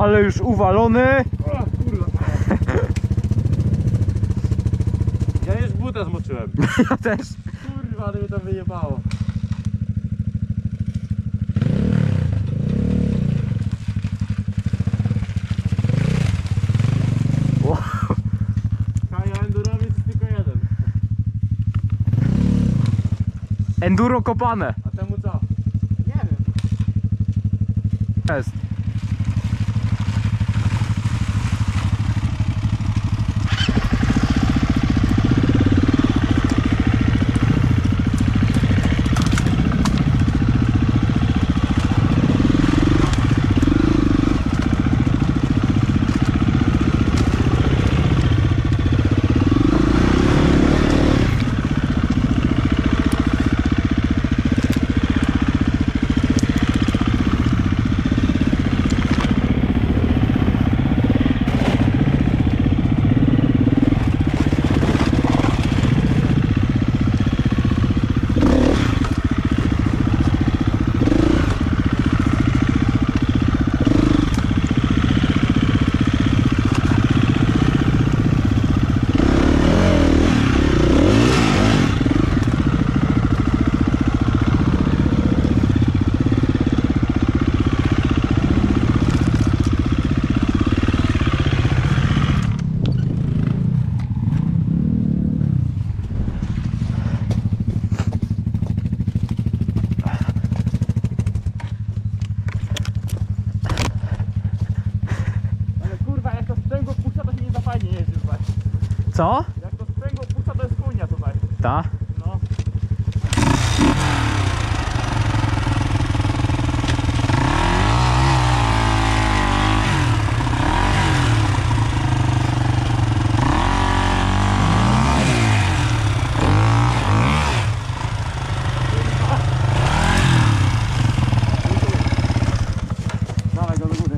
Ale już uwalony. O kurwa. Ja już buta zmoczyłem. Ja też. Kurwa, ale mnie to wyjebało. Kaja Endurowiec tylko jeden. Enduro kopane. A temu co? Nie wiem. Jest. Ale kurwa, jak to sprzęgło puszcza, to się nie za fajnie jeździ tutaj. Co? Jak to sprzęgło puszcza, to jest chujnia tutaj. Ta? No. Dawaj go do góry.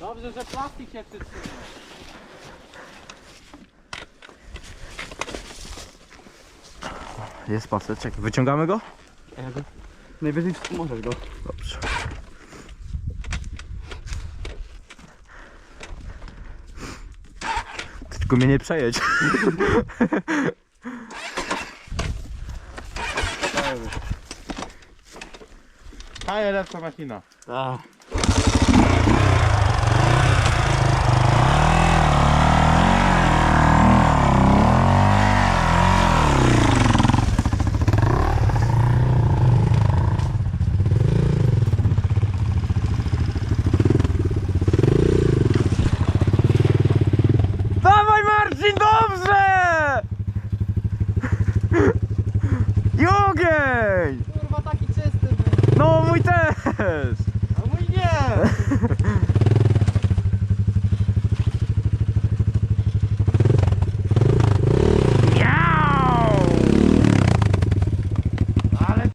Dobrze, że plastik się przytrzymał. Jest paseczek. Wyciągamy go? Najwyżej możesz go. Dobrze. Ty Tylko mnie nie przejedź. Kaja lepsza machina. Tak. Dawaj Marcin, dobrze! Jogień! Kurwa, taki czysty był. No mój też! A mój nie! Miau! Ale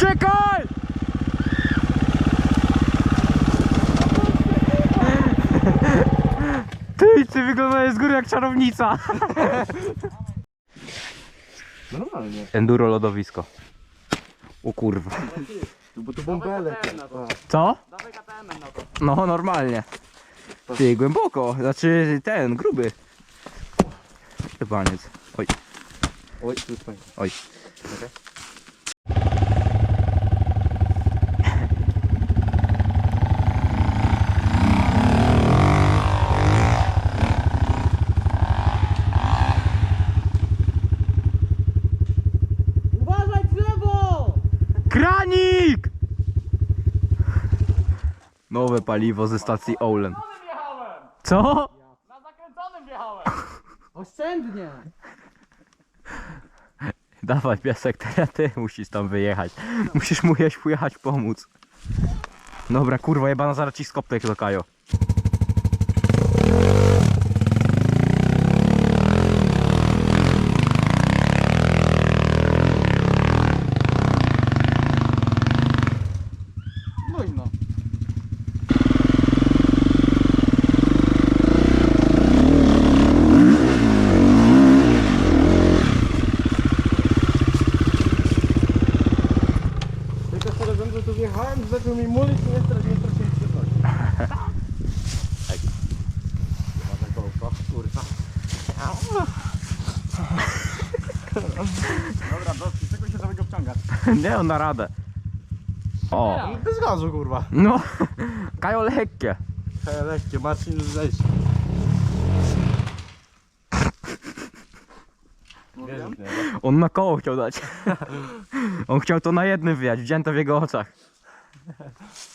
Czekaj! Ty, ty wyglądasz z góry jak czarownica. Normalnie. Enduro lodowisko. O kurwa. Bo to bąbelek. Co? No normalnie. Ty, głęboko. Znaczy ten, gruby. Chybaniec. Oj, Oj, tu jest fajnie. oj. Uważaj Nowe paliwo ze stacji Olen. Co? Na zakręconym wjechałem. Oszczędnie. Dawaj piasek, teraz ty musisz tam wyjechać. Musisz mu jeść pojechać pomóc. Dobra, kurwa, jebana zaraz ci skopnę jak do Kajo. Dobra, dosyć. Czego się samego wciągasz? Nie, on na radę. O, Bez gazu, kurwa. no. Kajo lekkie. Hej, lekkie, Marcin zejść. On na koło chciał dać. On chciał to na jednym wyjać, widziałem to w jego oczach.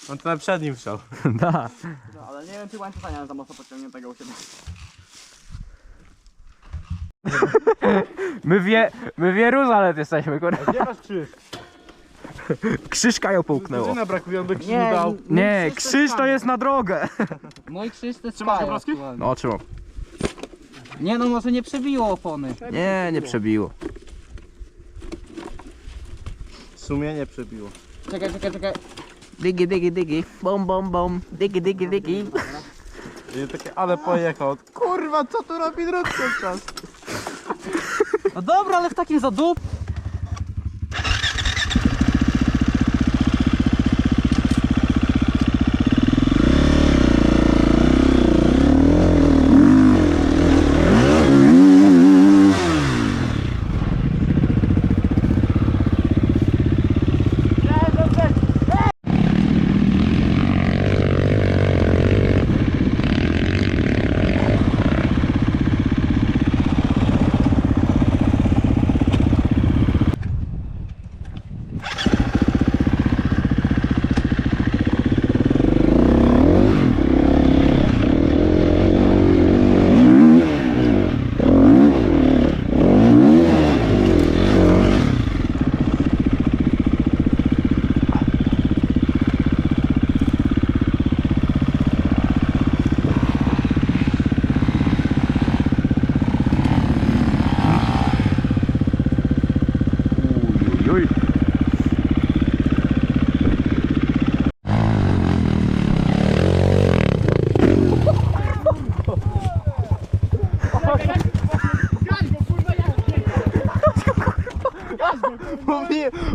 On to na przednim wszedł. Da. No, ale nie wiem, czy łańcucha nie mam za mocno podciągniętego u siebie. My wie, my w Jeruzalet jesteśmy, kurwa. Gdzie masz krzyż? Krzyż Kajo połknęło. Krzyżyna brakuje, on by krzyż Nie, dał. Nie, krzyż to jest na drogę. Mój krzyż to jest Trzymasz obrazki? aktualnie. No, trzymam. Nie no, może nie przebiło opony. Nie, nie przebiło. Sumienie przebiło. Czekaj, czekaj, czekaj. Digi, digi, digi. Bom, bom, bom. Digi, digi, digi. I takie, ale pojechał. Kurwa, co tu robi drut ten czas? No dobra, ale w takim zadup...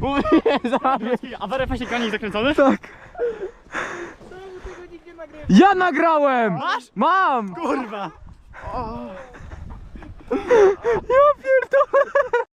Mówię, mówię, zabieg. A w RFS-ie kanik zakręcony? Tak. Ja nagrałem! Masz? Mam! Kurwa! Ja pierdolę!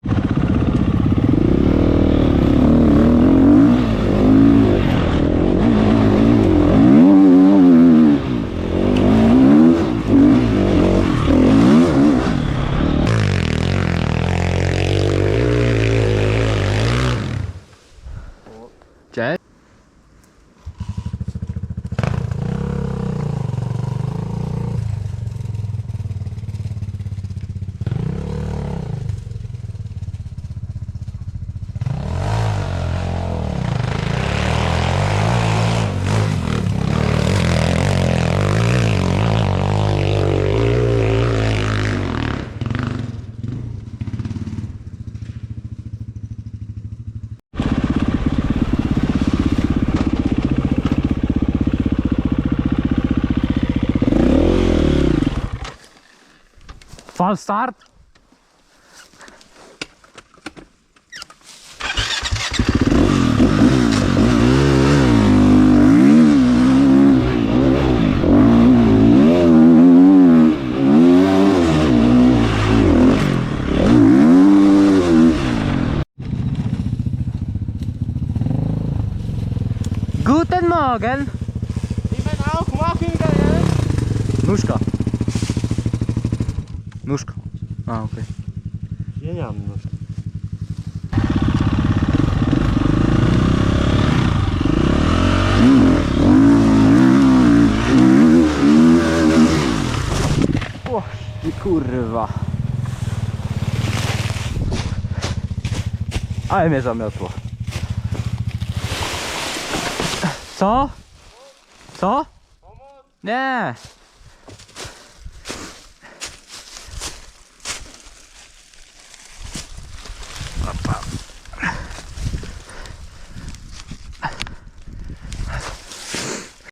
طبعا استعرت Guten Morgen! Ich bin auch Morgen gegangen. Nuschka. Nóżka. A, okej. Ja nie mam nóż. Kurwa. Ale mnie zamiotło. Co? Co? Nie.